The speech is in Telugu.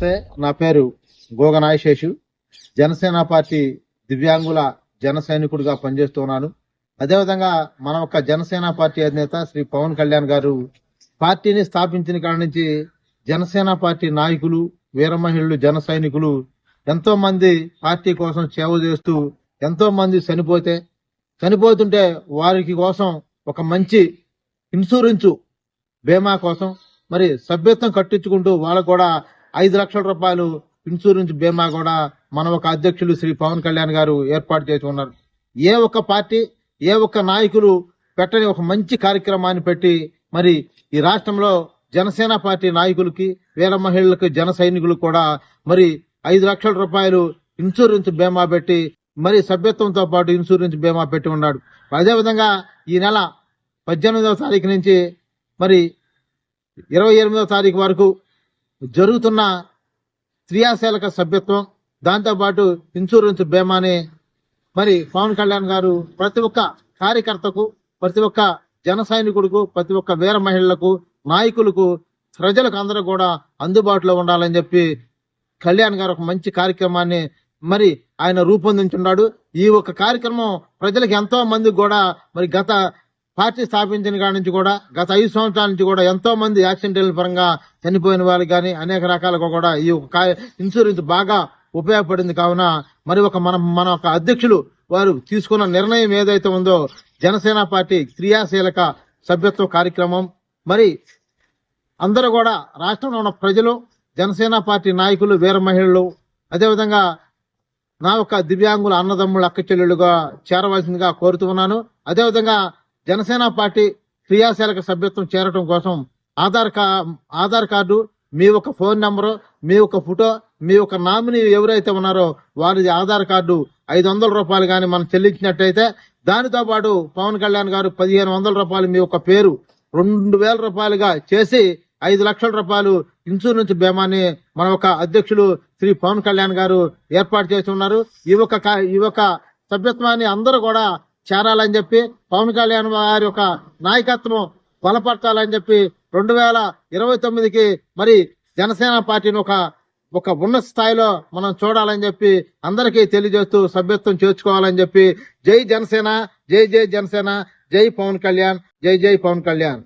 నమస్తే. నా పేరు గోగ నాయశేషు జనసేన పార్టీ దివ్యాంగుల జన సైనికుడిగా పనిచేస్తున్నాను. అదేవిధంగా మన యొక్క జనసేన పార్టీ అధినేత శ్రీ పవన్ కళ్యాణ్ గారు పార్టీని స్థాపించిన కాడ నుంచి జనసేన పార్టీ నాయకులు వీర మహిళలు జన సైనికులు ఎంతో మంది పార్టీ కోసం సేవ చేస్తూ ఎంతో మంది చనిపోతే చనిపోతుంటే వారికి కోసం ఒక మంచి ఇన్సూరెన్సు బీమా కోసం మరి సభ్యత్వం కట్టించుకుంటూ వాళ్ళకు కూడా ఐదు లక్షల రూపాయలు ఇన్సూరెన్స్ బీమా కూడా మన ఒక అధ్యక్షులు శ్రీ పవన్ కళ్యాణ్ గారు ఏర్పాటు చేసి ఉన్నారు. ఏ ఒక్క పార్టీ ఏ ఒక్క నాయకులు పెట్టని ఒక మంచి కార్యక్రమాన్ని పెట్టి మరి ఈ రాష్ట్రంలో జనసేన పార్టీ నాయకులకి వీర మహిళలకు జన సైనికులకు కూడా మరి ఐదు లక్షల రూపాయలు ఇన్సూరెన్స్ బీమా పెట్టి మరి సభ్యత్వంతో పాటు ఇన్సూరెన్స్ బీమా పెట్టి ఉన్నాడు. అదేవిధంగా ఈ నెల పద్దెనిమిదవ తారీఖు నుంచి మరి ఇరవై ఎనిమిదవ తారీఖు వరకు జరుగుతున్న క్రియాశీలక సభ్యత్వం దాంతోపాటు ఇన్సూరెన్స్ బీమాని. మరి పవన్ కళ్యాణ్ గారు ప్రతి ఒక్క కార్యకర్తకు ప్రతి ఒక్క జన సైనికుడుకు ప్రతి ఒక్క వీర మహిళలకు నాయకులకు ప్రజలకు అందరూ కూడా అందుబాటులో ఉండాలని చెప్పి కళ్యాణ్ గారు ఒక మంచి కార్యక్రమాన్ని మరి ఆయన రూపొందించున్నాడు. ఈ ఒక కార్యక్రమం ప్రజలకు ఎంతో మంది కూడా మరి గత పార్టీ స్థాపించిన కాడి నుంచి కూడా గత ఐదు సంవత్సరాల నుంచి కూడా ఎంతో మంది యాక్సిడెంటల్ పరంగా చనిపోయిన వాళ్ళకి కానీ అనేక రకాలుగా కూడా ఈ ఇన్సూరెన్స్ బాగా ఉపయోగపడింది. కావున మరి ఒక మన మన ఒక అధ్యక్షులు వారు తీసుకున్న నిర్ణయం ఏదైతే ఉందో జనసేన పార్టీ క్రియాశీలక సభ్యత్వ కార్యక్రమం. మరి అందరూ కూడా రాష్ట్రంలో ఉన్న ప్రజలు జనసేన పార్టీ నాయకులు వీర మహిళలు అదేవిధంగా నా యొక్క దివ్యాంగుల అన్నదమ్ముల అక్క చెల్లెలుగా చేరవలసిందిగా కోరుతున్నాను అదేవిధంగా జనసేన పార్టీ క్రియాశీలక సభ్యత్వం చేరటం కోసం ఆధార్ కా ఆధార్ కార్డు మీ యొక్క ఫోన్ నెంబరు మీ యొక్క ఫోటో మీ యొక్క నామినీ ఎవరైతే ఉన్నారో వారిది ఆధార్ కార్డు ఐదు వందల రూపాయలు కానీ మనం చెల్లించినట్టయితే దానితో పాటు పవన్ కళ్యాణ్ గారు పదిహేను వందల రూపాయలు మీ యొక్క పేరు రెండు వేల రూపాయలుగా చేసి ఐదు లక్షల రూపాయలు ఇన్సూరెన్స్ బీమాని మన ఒక అధ్యక్షులు శ్రీ పవన్ కళ్యాణ్ గారు ఏర్పాటు చేసి ఉన్నారు. ఈ యొక్క కా- ఈ యొక్క సభ్యత్వాన్ని అందరూ కూడా చేరాలని చెప్పి పవన్ కళ్యాణ్ గారి యొక్క నాయకత్వం బలపరచాలని చెప్పి రెండు వేల ఇరవై తొమ్మిదికి మరి జనసేన పార్టీని ఒక ఒక ఉన్నత స్థాయిలో మనం చూడాలని చెప్పి అందరికీ తెలియజేస్తూ సభ్యత్వం చేర్చుకోవాలని చెప్పి జై జనసేన జై జై జనసేన జై పవన్ కళ్యాణ్ జై జై పవన్ కళ్యాణ్.